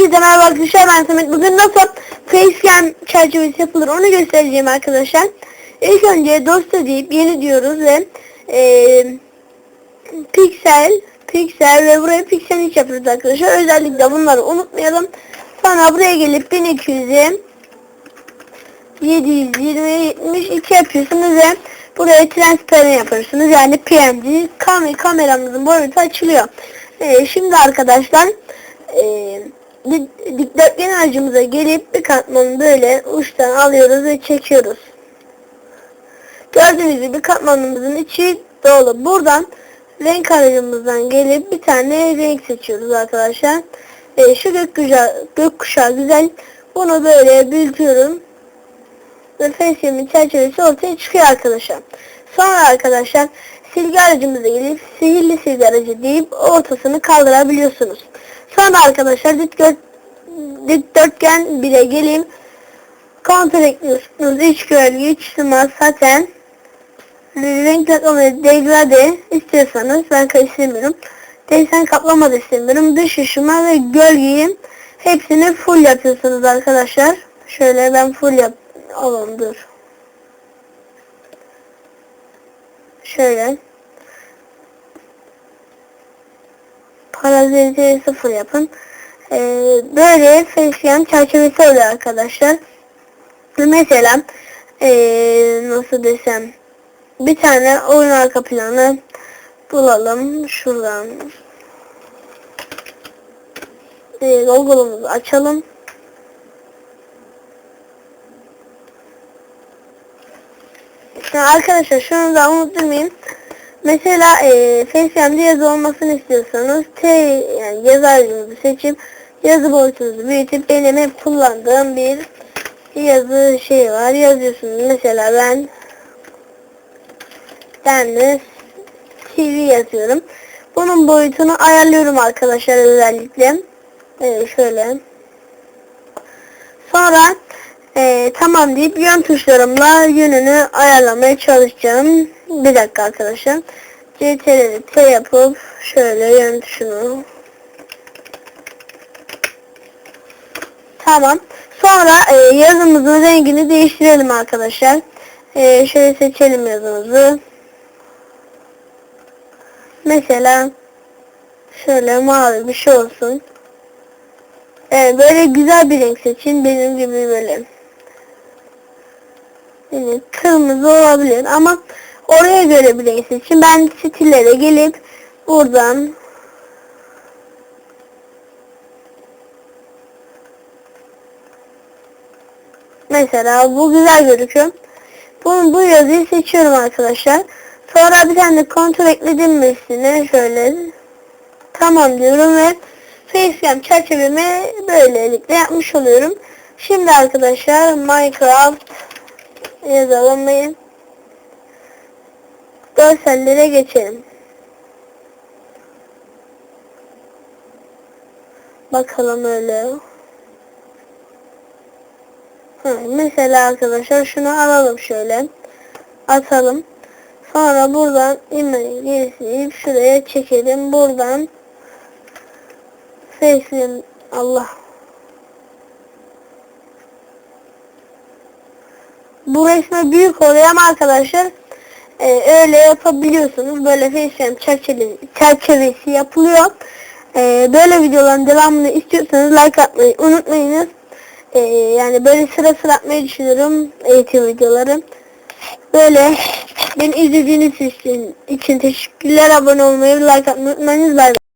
Herkese merhaba arkadaşlar ben Samet. Bugün nasıl facecam çerçevesi yapılır onu göstereceğim arkadaşlar. İlk önce dosya deyip yeni diyoruz ve e, piksel piksel ve buraya piksel iç yapıyoruz arkadaşlar. Özellikle bunları unutmayalım. Sonra buraya gelip 1200'e 720 72 yapıyorsunuz ve buraya transparan yapıyorsunuz. Yani PNG kam kameramızın boyutu açılıyor. E, şimdi arkadaşlar e, dik- dikdörtgen aracımıza gelip bir katmanı böyle uçtan alıyoruz ve çekiyoruz. Gördüğünüz gibi katmanımızın içi dolu. Buradan renk aracımızdan gelip bir tane renk seçiyoruz arkadaşlar. E, şu gökkuşağı, gökkuşağı güzel. Bunu böyle büyütüyorum. Ve facecam'in çerçevesi ortaya çıkıyor arkadaşlar. Sonra arkadaşlar silgi aracımıza gelip sihirli silgi aracı deyip ortasını kaldırabiliyorsunuz. Sonra arkadaşlar dikdört, dikdörtgen 1'e geleyim. Kontrol ekliyorsunuz. İç gölge, iç sıma, saten, renk kaplama, degrade istiyorsanız ben istemiyorum. Desen kaplama da istemiyorum. Dış ışıma ve gölgeyi hepsini full yapıyorsunuz arkadaşlar. Şöyle ben full yap alalım dur. Şöyle. Paraziti sıfır yapın. Ee, böyle facecam çerçevesi oluyor arkadaşlar. Mesela ee, nasıl desem bir tane oyun arka planı bulalım şuradan. Ee, Google'umuzu açalım. Şimdi arkadaşlar şunu da unutmayayım. Mesela e, Facecam'de yazı olmasını istiyorsanız T yani yazı aracınızı seçip yazı boyutunuzu büyütüp benim hep kullandığım bir yazı şey var. Yazıyorsunuz. Mesela ben Dennis TV yazıyorum. Bunun boyutunu ayarlıyorum arkadaşlar özellikle. Evet şöyle. Sonra e, tamam deyip yön tuşlarımla yönünü ayarlamaya çalışacağım. Bir dakika arkadaşlar. CTRL'i T yapıp şöyle yön tuşunu Tamam. Sonra e, yazımızın rengini değiştirelim arkadaşlar. E, şöyle seçelim yazımızı. Mesela şöyle mavi bir şey olsun. Evet, böyle güzel bir renk seçin. Benim gibi böyle. Yani kırmızı olabilir ama oraya göre bir renk seçin. Ben stillere gelip buradan Mesela bu güzel gözüküyor. Bunu, bu yazıyı seçiyorum arkadaşlar. Sonra bir tane kontrol ekledim mi üstüne şöyle tamam diyorum ve facecam çerçevemi böylelikle yapmış oluyorum. Şimdi arkadaşlar Minecraft ve görsellere geçelim. Bakalım öyle. Ha, mesela arkadaşlar şunu alalım şöyle. Atalım. Sonra buradan imajı gerisini şuraya çekelim. Buradan Face'in Allah Bu resme büyük oluyor ama arkadaşlar e, öyle yapabiliyorsunuz. Böyle facecam çerçevesi, çerçevesi yapılıyor. E, böyle videoların devamını istiyorsanız like atmayı unutmayınız. E, yani böyle sıra sıra atmayı düşünüyorum eğitim videoları. Böyle beni izlediğiniz için, için teşekkürler. Abone olmayı, like atmayı unutmayınız. Bye.